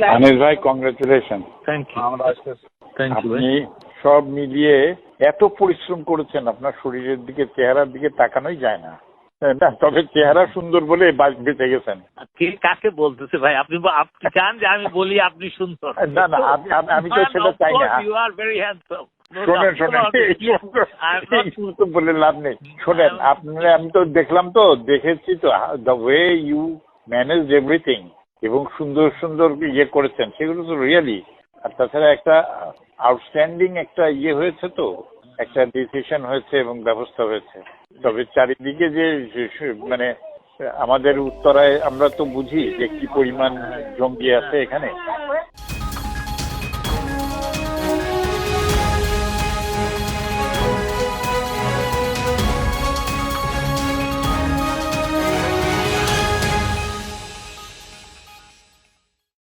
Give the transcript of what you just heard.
আনিস ভাই congratulation thank you আমরা আপনি সব মিলিয়ে এত পরিশ্রম করেছেন আপনার শরীরের দিকে চেহারার দিকে তাকানোই যায় না। না তবে চেহারা সুন্দর বলে বাঁচ বেঁচে গেছেন। কে কাকে বলতেছে ভাই? আপনি আপনি চান যে আমি বলি আপনি সুন্দর। না, না, আমি- তো সেটা চাই না। ইউ আর ভেরি হ্যান্ডসাম শোনেন শোনেন। বলে লাভ নেই। শোনেন আপনারা আমি তো দেখলাম তো দেখেছি তো the way you manage everything এবং সুন্দর সুন্দর ইয়ে করেছেন, সেগুলো তো রিয়েলি আর তাছাড়া একটা আউটস্ট্যান্ডিং একটা ইয়ে হয়েছে তো, একটা ডিসিশন হয়েছে এবং ব্যবস্থা হয়েছে। তবে চারিদিকে যে মানে আমাদের উত্তরায় আমরা তো বুঝি যে কি পরিমাণ জঙ্গি আছে এখানে।